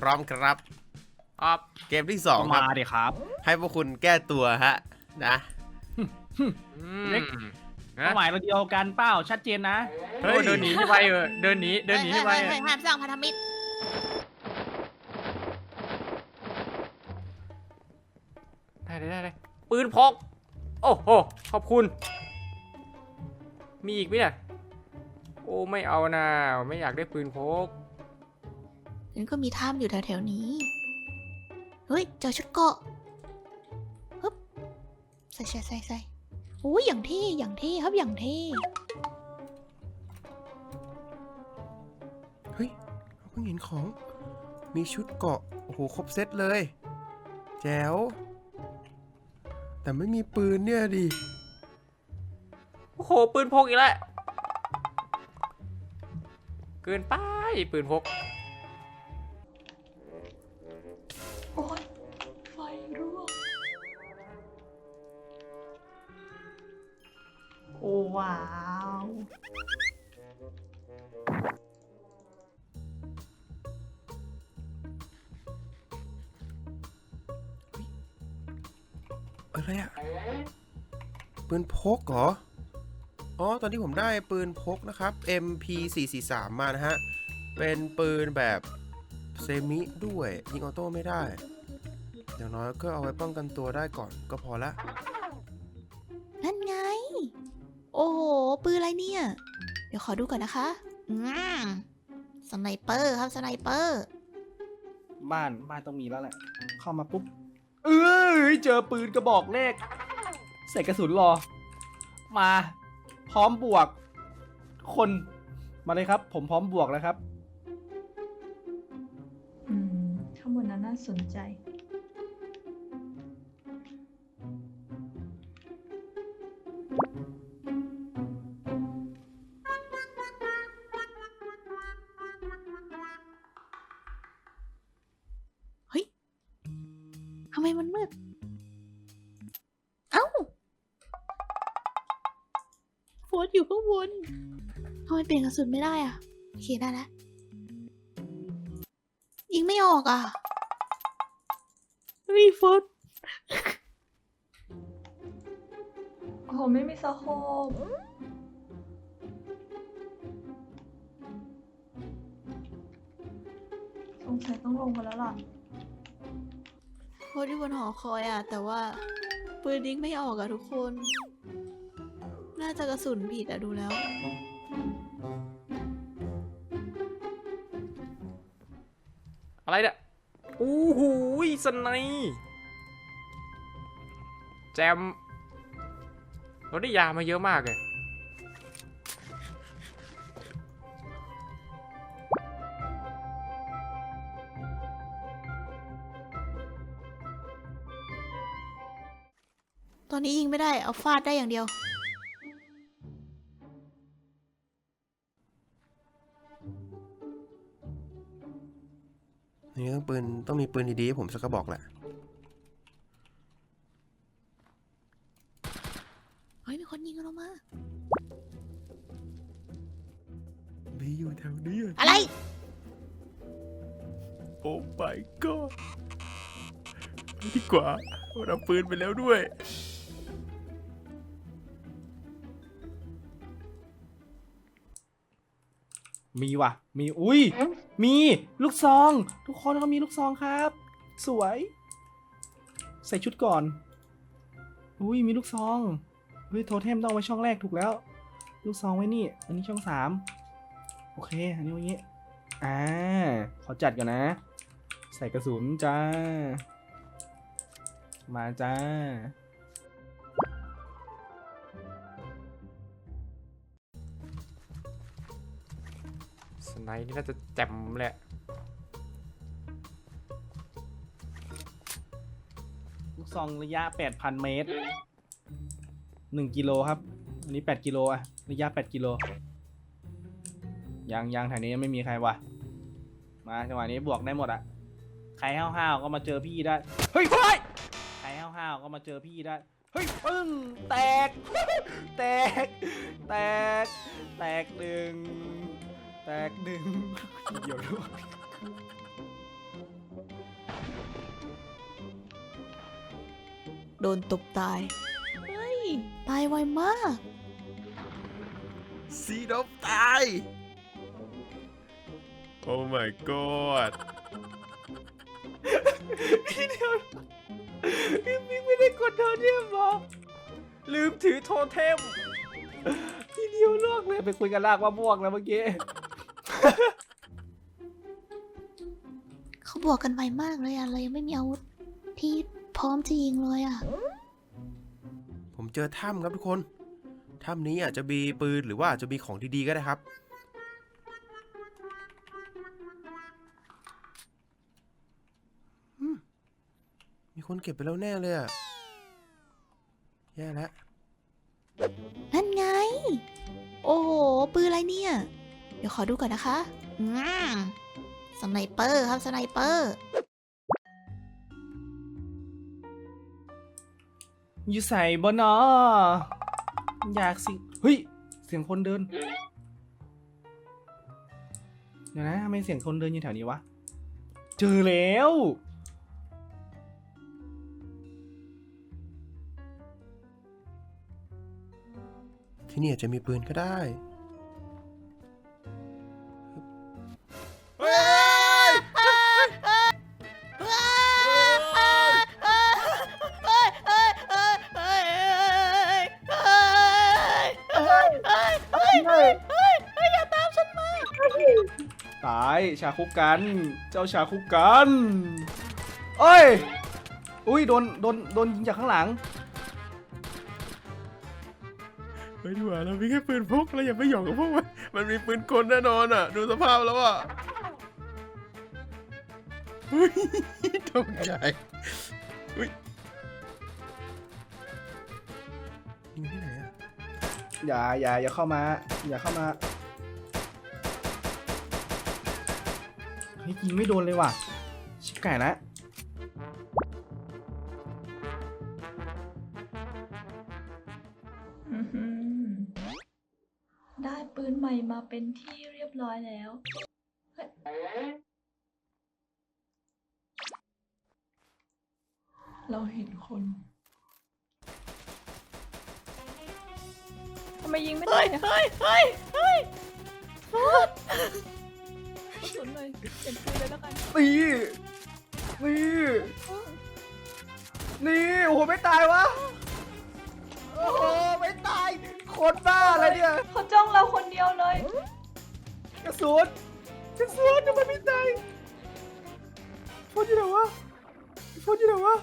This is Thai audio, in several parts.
พร้อมครับครับเกมที่สองคมารับดิครับให้พวกคุณแก้ตัวฮะ นะอืมเล็กนะเป้าหมายเราเดียวกันเป้าชัดเจนนะโอ้เดินหนีพี่ไปเออเดินหนีเดินหนีพี่ไปเฮ้ยเฮ้ยเฮ้ยห้ามสร้างพันธมิตรได้ได้ได้ได้ปืนพก โอ้โหขอบคุณ มีอีกไหมเนี่ยโอ้ไม่เอานะไม่อยากได้ปืนพก งั้นก็มีถ้ำอยู่แถวๆนี้ เฮ้ย เจอชุดเกราะฮึบใส่ใส่ใส่ใส่โอ้ยอย่างเท่อย่างเท่ครับอย่างเท่เฮ้ยเราเพิ่งเห็นของ มีชุดเกาะ โอ้โห ครบเซตเลย แจ๋ว แต่ไม่มีปืนเนี่ยดิ โอ้โห ปืนพกอีกแล้ว เกินไป ปืนพก พกเหรอ อ๋อ ตอนนี้ผมได้ปืนพกนะครับ MP443 มานะฮะ เป็นปืนแบบเซมิด้วย ยิงออโต้ไม่ได้ อย่างน้อยก็เอาไว้ป้องกันตัวได้ก่อนก็พอละ นั่นไง โอ้โห ปืนอะไรเนี่ย เดี๋ยวขอดูก่อนนะคะอืมสไนเปอร์ครับสไนเปอร์ บ้านบ้านต้องมีแล้วแหละ เข้ามาปุ๊บ เออเจอปืนกระบอกเลขใส่กระสุนรอ มา พร้อมบวก คนมาเลยครับ ผมพร้อมบวกแล้วครับ อืม ข้างบนนั้นน่าสนใจ เฮ้ยทำไมมันมืดางบนทำไมเปลี่ยนกระสุนไม่ได้อะโอเคได้แล้วยิงไม่ออกอะรีโฟสโอ้โหไม่มีสโคปสงสัยต้องลงกันแล้วล่ะโฟสอยู่บนหอคอยอะ แต่ว่าปืนยิงไม่ออกอะทุกคน น่าจะกระสุนผิดอะดูแล้ว อะไรเนี่ยโอ้โหสไนป์แจมเราได้ยามาเยอะมากเลยตอนนี้ยิงไม่ได้ เอาฟาดได้อย่างเดียว นี่ต้องปืนต้องมีปืนดีๆให้ผมสักกระบอกแหละเฮ้ยมีคนยิงกันออกมา มีอยู่แถวนี้อะอะไร โอ้ my god ดีกว่าเราปืนไปแล้วด้วย มีว่ะ มี อุ้ย มีลูกซอง ทุกคนเขามีลูกซองครับ สวย ใส่ชุดก่อน อุ้ย มีลูกซอง เฮ้ย โทเทมต้องเอาไว้ช่องแรกถูกแล้ว ลูกซองไว้นี่ อันนี้ช่องสาม โอเค อันนี้ไว้อย่างงี้ อ่า ขอจัดก่อนนะ ใส่กระสุนจ้า มาจ้า สไนป์นี่น่าจะแจมเลยอะลูกซองระยะ 8,000 เมตร 1 กิโลครับ อันนี้ 8 กิโลอะระยะ 8 กิโลยังยังแถวนี้ยังไม่มีใครว่ะมาจังหวะนี้บวกได้หมดอะใครห้าวๆก็มาเจอพี่ได้ เฮ้ยเฮ้ยใครห้าวๆก็มาเจอพี่ได้ เฮ้ยปึ้งแตก แตก แตก แตกหนึ่งแตกหนึ่งเดี๋ยวด้วยโดนตบตาย เฮ้ตายไวมาก ซีดอฟตาย โอ้ my god พี่เดียวที่ไม่ได้กดโทเทมหรอลืมถือโทเทม ที่เดียวลวกเลยไปคุยกันลากว่าบวกแล้วเมื่อกี้ เขาบวกกันไวมากเลยอะเรายังไม่มีอาวุธที่พร้อมจะยิงเลยอะผมเจอถ้ำครับทุกคน ถ้ำนี้อาจจะมีปืนหรือว่าอาจจะมีของดีๆก็ได้ครับอืมมีคนเก็บไปแล้วแน่เลยอะแย่แล้ว นั่นไง โอ้โห ปืนอะไรเนี่ย เดี๋ยวขอดูก่อนนะคะอืมสไนเปอร์ครับสไนเปอร์ อยู่ใส่บนออยากสิ เฮ้ย เสียงคนเดิน เดี๋ยวนะทำไมเสียงคนเดินอยู่แถวนี้วะ เจอแล้ว ที่นี่อาจจะมีปืนก็ได้ายชาคุกกัน เจ้าชาคุกกันเอ้ย อุ้ยโดนโดนโดนยิงจากข้างหลังเฮ้ยดีกว่าเรามีแค่ปืนพกเราอย่าไปหยอกกับพวกมันมันมีปืนกลแน่นอนอะ ดูสภาพแล้วอะเฮ้ยตกใจเฮ้ยอยู่ที่ไหนอะอย่าอย่าอย่าเข้ามา อย่าเข้ามา เฮ้ยยิงไม่โดนเลยว่ะ ชิบไก่ละอื้อหือได้ปืนใหม่มาเป็นที่เรียบร้อยแล้วเฮ้ยเราเห็นคนทำไมยิงไม่ได้อะเฮ้ย เฮ้ย เฮ้ย กระสุนเลยเปลี่ยนปืนเลยแล้วกันนี่นี่นี่โอ้โหไม่ตายวะโอ้โหไม่ตายคนบ้าอะไรเนี่ยเขาจ้องเราคนเดียวเลยกระสุนกระสุนทำไมไม่ตายโฟนอยู่ไหนวะโฟนอยู่ไหนวะ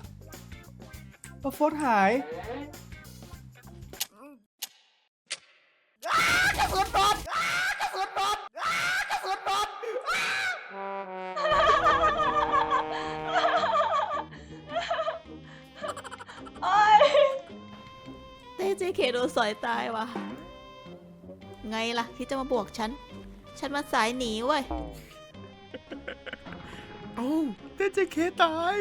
เอาโฟนหาย เคโดนสอยตายว่ะ ไงล่ะที่จะมาบวกฉัน ฉันมาสายหนีเว้ยเอ้เต้เจเคตาย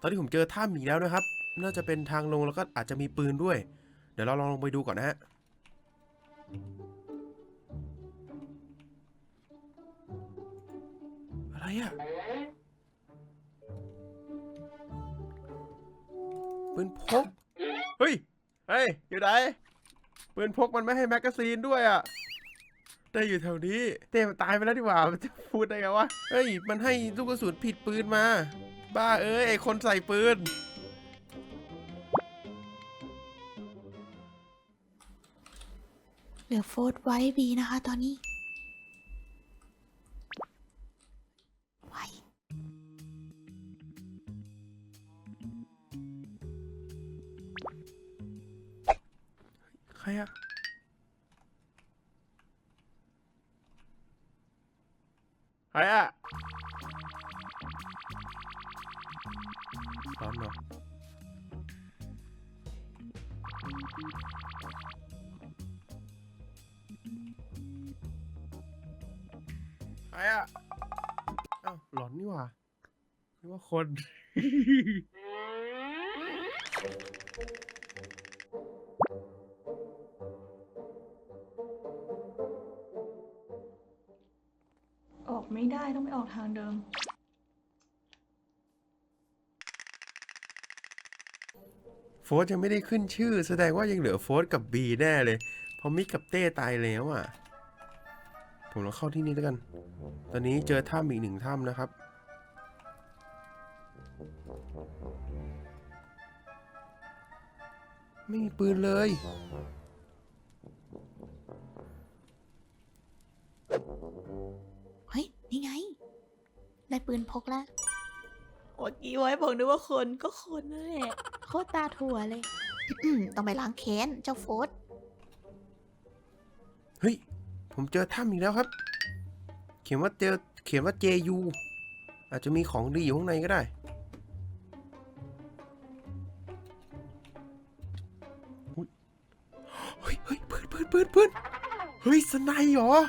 ตอนนี้ผมเจอถ้ำอีกแล้วนะครับ น่าจะเป็นทางลงแล้วก็อาจจะมีปืนด้วย เดี๋ยวเราลองลงไปดูก่อนนะฮะ อะไรอะปืนพก เฮ้ย เฮ้ย อยู่ไหนปืนพกมันไม่ให้แมกกาซีนด้วยอะเต้อยู่แถวนี้ เต้มันตายไปแล้วดีกว่า มันจะพูดได้ไงวะ เฮ้ย มันให้ลูกกระสุนผิดปืนมา บ้าเอ้ยไอคนใส่ปืน เหลือโฟดไว้บีนะคะตอนนี้ ใครอะใครอะร้อนเหรอใครอะอ้าวหลอนนี่หว่านึกว่าคน ไม่ได้ต้องไปออกทางเดิม โฟสยังไม่ได้ขึ้นชื่อ แสดงว่ายังเหลือโฟสกับบีแน่เลยเพราะมิกกับเต้ตายแล้วอะ ผมลองเข้าที่นี่แล้วกัน ตอนนี้เจอถ้ำอีกหนึ่งถ้ำนะครับ ไม่มีปืนเลย นี่ไงได้ปืนพกแล้วเมื่อกี้ไว้บอกนึกว่าคนก็คนนั่นแหละโคตรตาถั่วเลย ต้องไปล้างแค้นเจ้าโฟสเฮ้ย ผมเจอถ้ำอีกแล้วครับ เขียนว่าเจอเขียนว่า JU อาจจะมีของดีอยู่ข้างในก็ได้ อุ๊ยเฮ้ยเฮ้ยปืนปืนปืนปืนเฮ้ยสไนเหรอโอ้ย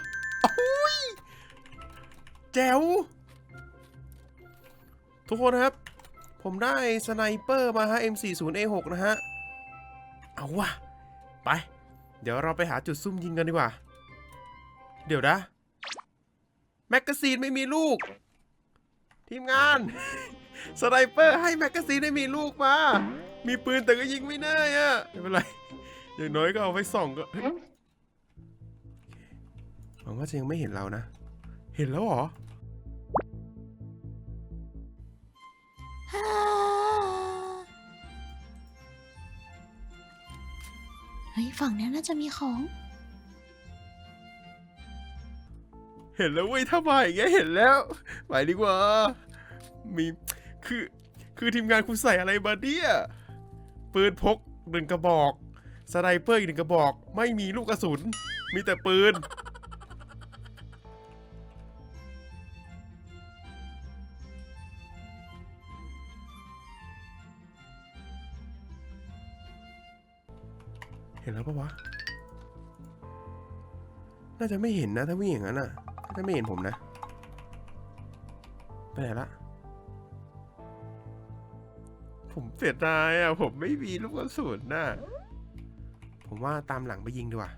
แจ๋ว ทุกคนครับ ผมได้สไนเปอร์มาฮะ M40A6 นะฮะ เอาวะไป เดี๋ยวเราไปหาจุดซุ่มยิงกันดีกว่า เดี๋ยวนะ แมกกาซีนไม่มีลูก ทีมงาน สไนเปอร์ให้แมกกาซีนไม่มีลูกมา มีปืนแต่ก็ยิงไม่ได้อะไม่เป็นไร อย่างน้อยก็เอาไว้ส่องก็หวังว่าจะยังไม่เห็นเรานะ เห็นแล้วเหรอ เฮ้ย ฝั่งนี้น่าจะมีของ เห็นแล้วเว้ยถ้ามาอย่างเงี้ยเห็นแล้วไปดีกว่า มีคือ คือทีมงานคุณใส่อะไรมาเนี่ยปืนพกหนึ่งกระบอก สไนเปอร์อีกหนึ่งกระบอก ไม่มีลูกกระสุน มีแต่ปืน เห็นแล้วปะวะ น่าจะไม่เห็นนะ ถ้าวิ่งอย่างนั้นอะน่าจะไม่เห็นผมนะ ไปไหนละ ผมเสียดายอะ ผมไม่มีลูกกระสุนน่ะ ผมว่าตามหลังไปยิงดีกว่า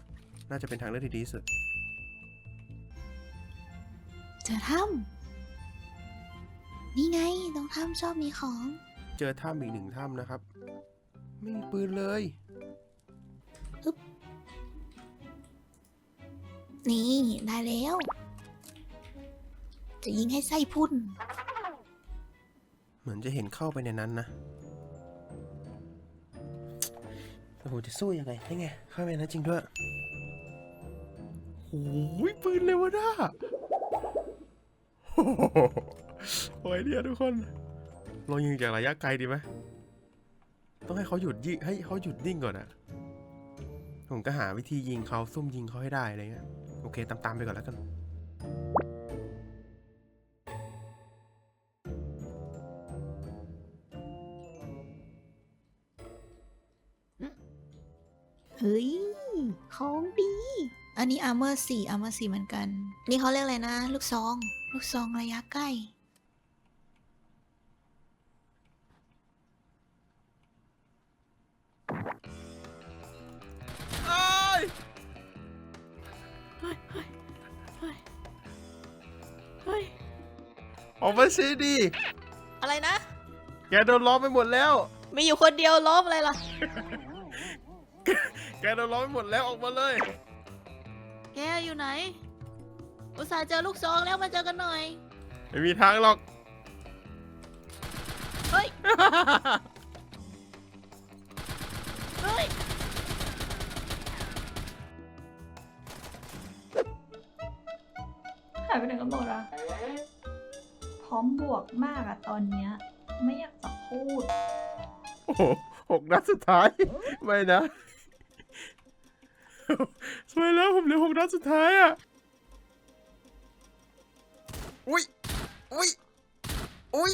น่าจะเป็นทางเลือกที่ดีที่สุด เจอถ้ำนี่ไงตรงถ้ำชอบมีของ เจอถ้ำอีกหนึ่งถ้ำนะครับ ไม่มีปืนเลย นี่ได้แล้ว จะยิงให้ไส้พุ่น เหมือนจะเห็นเข้าไปในนั้นนะแต่ผมจะสู้ยังไงได้ไงเข้าไปในนั้นจริงด้วยโอ้ยปืนเลยวะน่าโอ้โหโอ้ยเนี่ยทุกคนลองยิงจากระยะไกลดีไหมต้องให้เขาหยุดยิงให้เขาหยุดนิ่งก่อนอะผมก็หาวิธียิงเขาซุ่มยิงเขาให้ได้อะไรเงี้ย โอเค ตามๆไปก่อนแล้วกัน เฮ้ย ของดี อันนี้อาร์เมอร์สี่อาร์เมอร์สี่เหมือนกัน นี่เขาเรียกอะไรนะ ลูกซอง ลูกซองระยะใกล้ ออกมาสิดีอะไรนะ แกโดนล้อมไปหมดแล้ว มีอยู่คนเดียวล้อมอะไรล่ะ แกโดนล้อมไปหมดแล้วออกมาเลย แกอยู่ไหน อุตส่าห์เจอลูกซองแล้วมาเจอกันหน่อย ไม่มีทางหรอก เฮ้ย เฮ้ย หายไปไหนกันหมดอะพ ร้อมบวกมากอะตอนเนี้ย ไม่อยากจะพูด โอ้โหหกนัดสุดท้าย ไม่นะสวยแล้วผมเหลือหกนัดสุดท้ายอะ อุ้ย อุ้ย อุ้ย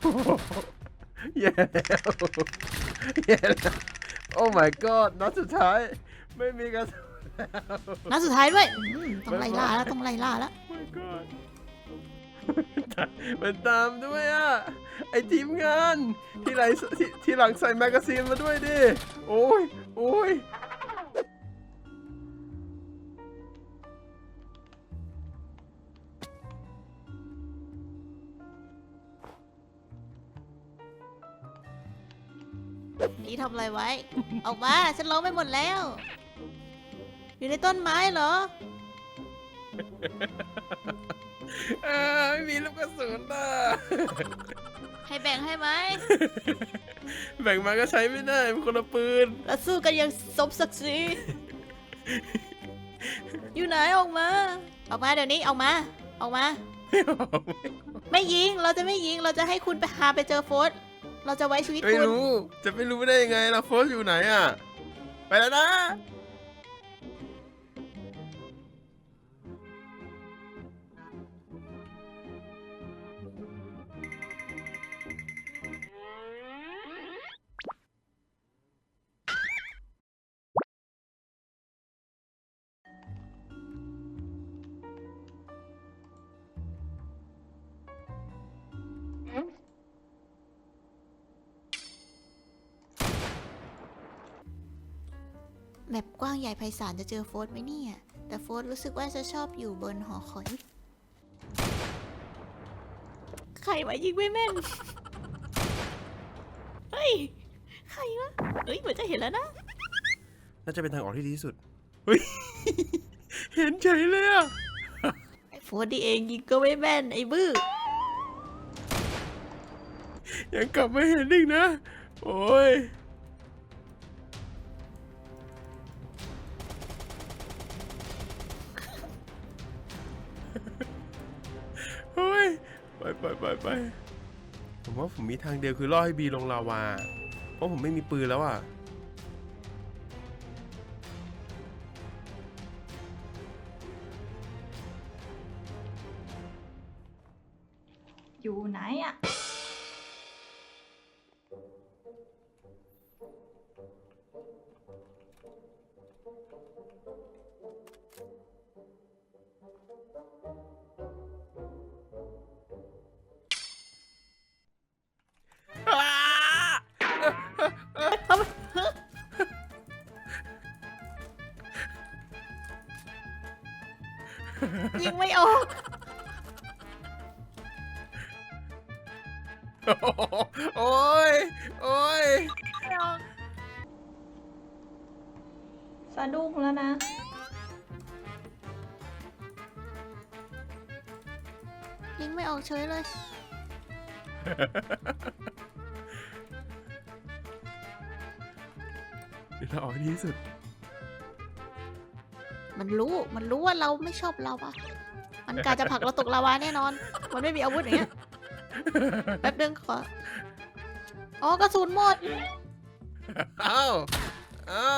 โอ้โหแย่แล้วแย่แล้วโอ้ my god นัดสุดท้าย ไม่มีกระสุนแล้ว นัดสุดท้ายด้วยอืมต้องไล่ล่าแล้วต้องไล่ล่าแล้ว Oh my god มันตามด้วยอะ ไอทีมงานที่ไหลที่ที่หลังใส่แมกกาซีนมาด้วยดิ โอ้ย โอ้ยนี่ทำอะไรไว้ ออกมา ฉันร้องไปหมดแล้ว อยู่ในต้นไม้เหรอ เออไม่มีลูกกระสุนน่ะให้แบ่งให้ไหมแบ่งมาก็ใช้ไม่ได้มันคนละปืน เราสู้กันอย่างสมศักดิ์ศรี อยู่ไหนออกมา ออกมาเดี๋ยวนี้ออกมา ออกมา ไม่ยิง เราจะไม่ยิง เราจะให้คุณไปหาไปเจอโฟสเราจะไว้ชีวิตไม่คุณ รู้ จะไม่รู้ได้ยังไงล่ะโฟสอยู่ไหนอะ ไปแล้วนะ แมปกว้างใหญ่ไพศาลจะเจอโฟสไหมเนี่ย แต่โฟสรู้สึกว่าจะชอบอยู่บนหอคอย ใครวะยิงไม่แม่น เฮ้ย ใครวะ เฮ้ยเหมือนจะเห็นแล้วนะ น่าจะเป็นทางออกที่ดีที่สุด เฮ้ย เห็นเฉยเลยอะไอ้โฟสดีเองยิงก็ไม่แม่นไอ้บื้อ ยังกลับมาเห็นอีกนะ โอ้ย ว่าผมมีทางเดียวคือล่อให้บีลงลาวา เพราะผมไม่มีปืนแล้วอะ ยิงไม่ออกโอ้ย โอ้ย ไม่ออก สะดุ้งแล้วนะ ยิงไม่ออกเฉยเลย เดี๋ยวเราออกให้ดีที่สุด มันรู้ มันรู้ว่าเราไม่ชอบเราอะมันกาจะผลักเราตกลาวาแน่นอน มันไม่มีอาวุธอย่างเงี้ย แป๊บนึงขอ อ๋อกระสุนหมด เอ้าเอ้า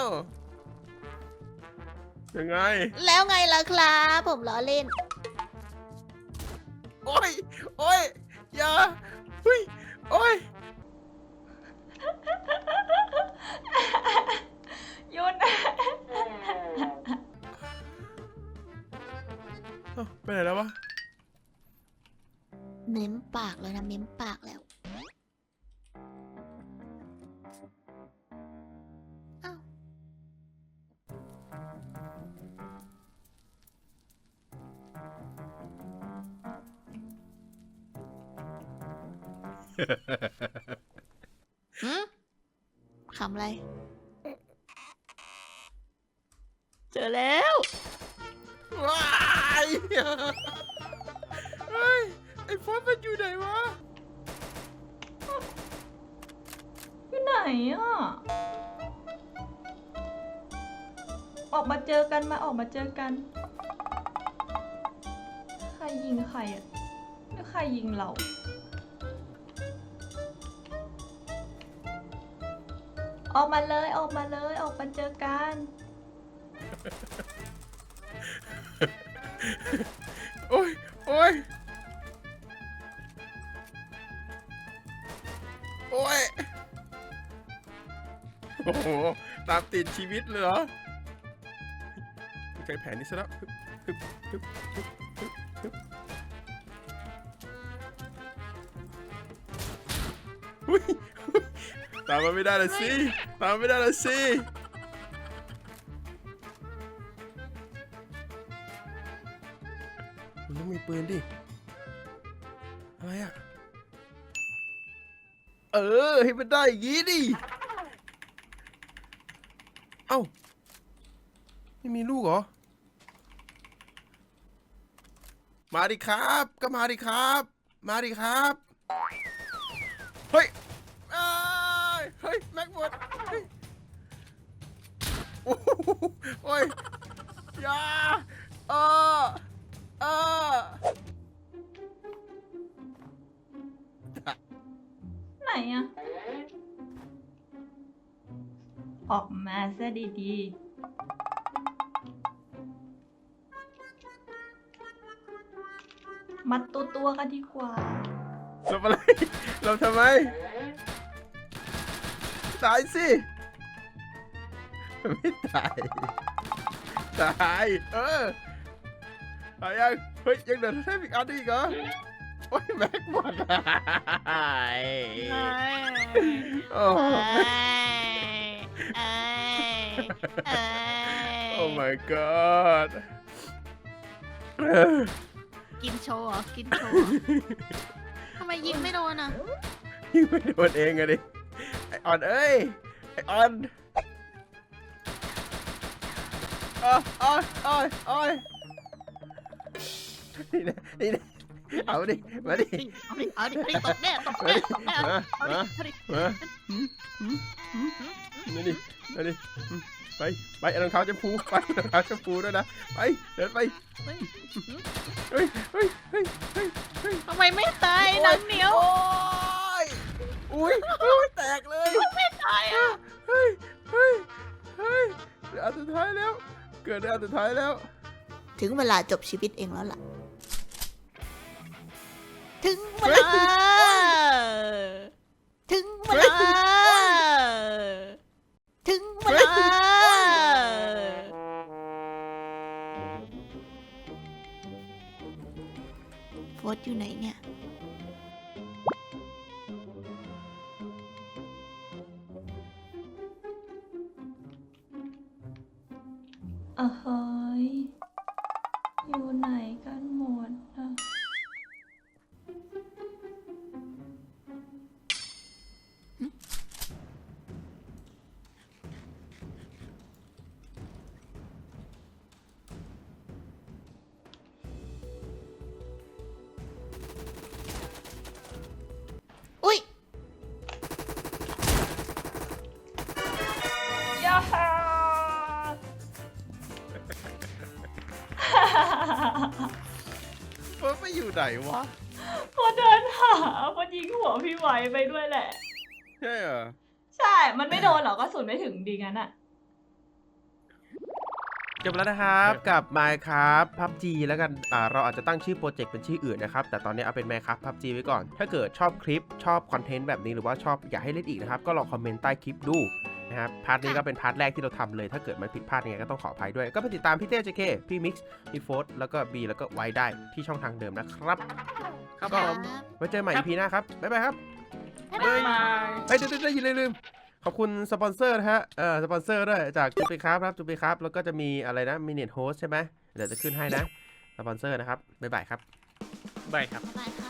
ยังไง แล้วไงล่ะครับผมล้อเล่น โอ้ย โอ้ย อย่าเฮ้ย โอ้ย หยุด เอ้าไปไหนแล้ววะ เม้มปากเลยนะเม้มปากแล้ว อ้าว หืมขำอะไร เจอแล้ว ว้าย เฮ้ย ไอ้ฟอนมันอยู่ไหนวะ อยู่ไหนอะ ออกมาเจอกันมาออกมาเจอกัน ใครยิงใครอะแล้วใครยิงเรา ออกมาเลยออกมาเลยออกมาเจอกัน โอ้ยโอ้ยโอ้ยโอ้โหตามติดชีวิตเลยเหรอใช้แผนนี้ซะแล้วฮึบฮึบฮึบฮึบฮึบตามมาไม่ได้ละสิ ตามไม่ได้ละสิ ปืนดิ อะไรอะเออ ให้มันได้อย่างงี้ดิ เอ้า ไม่มีลูกเหรอ มาดิครับ ก็มาดิครับ มาดิครับ เฮ้ย ดีๆ มัดตัวตัวๆกันดีกว่าเราอะไรเราทำไม ตายสิ ไม่ตาย ตาย เออ ตายยัง เฮ้ย ยังเดินแค่อีกอันอีกเหรอ โอ้ย แม็กหมดโอ้โอ้ my god เออกินโชว์เหรอ กินโชว์เหรอทำไมยิงไม่โดนอะ ยิงไม่โดนเองอะดิ ไอออนเอ้ย ไอออนอ้อยอ้อยอ้อยอ้อยนี่นะนี่นะเอาดิ มาดิ เอาดิเอาดิเอาดิตกแน่ตกแน่ตกแน่เอาดิเอาดิเอาดิมาหืมหืมหืมนี่ดิมาดิหืม ไปไปเอารองเท้าชมพูไปรองเท้าชมพูด้วยนะไปเดินไปเฮ้ยเฮ้ยเฮ้ยเฮ้ยเฮ้ยเฮ้ยทำไมไม่ตายหนังเหนียวโอ้ยอุ้ยอุ้ยแตกเลยไม่ตายอะเฮ้ยเฮ้ยเฮ้ยเหลืออันสุดท้ายแล้ว เกิดในอันสุดท้ายแล้ว ถึงเวลาจบชีวิตเองแล้วล่ะ ถึงเวลา ถึงเวลา โฟสอยู่ไหนเนี่ย อะเฮ้ย อยู่ไหนวะพอเดินหาพอยิงหัวพี่ไว้ไปด้วยแหละ ใช่เหรอใช่ มันไม่โดนหรอกก็สุนไม่ถึงดีงั้นอะจบแล้วนะครับกับ Minecraft PUBG แล้วกันอ่าเราอาจจะตั้งชื่อโปรเจกต์เป็นชื่ออื่นนะครับ แต่ตอนนี้เอาเป็น Minecraft PUBG ไว้ก่อน ถ้าเกิดชอบคลิปชอบคอนเทนต์แบบนี้หรือว่าชอบอยากให้เล่นอีกนะครับ ก็ลองคอมเมนต์ใต้คลิปดู นะครับพาร์ทนี้ก็เป็นพาร์ทแรกที่เราทำเลย ถ้าเกิดมันผิดพลาดยังไงก็ต้องขออภัยด้วย ก็ไปติดตามพี่เต้เจเคพี่มิกซ์พี่โฟสแล้วก็บีแล้วก็ไว้ได้ที่ช่องทางเดิมนะครับครับก็ผมไว้เจอใหม่ EP หน้าครับบ๊ายบายครับบ๊ายบายบายเฮ้ยเดี๋ยวเดี๋ยวเดี๋ยวอย่าลืมขอบคุณสปอนเซอร์นะฮะ เออสปอนเซอร์ด้วยจากจุปิครับครับจุปิครับ แล้วก็จะมีอะไรนะมินิโฮสใช่ไหมเดี๋ยวจะขึ้นให้นะ สปอนเซอร์นะครับ บ๊ายบายครับบายครับบ๊ายบายครับ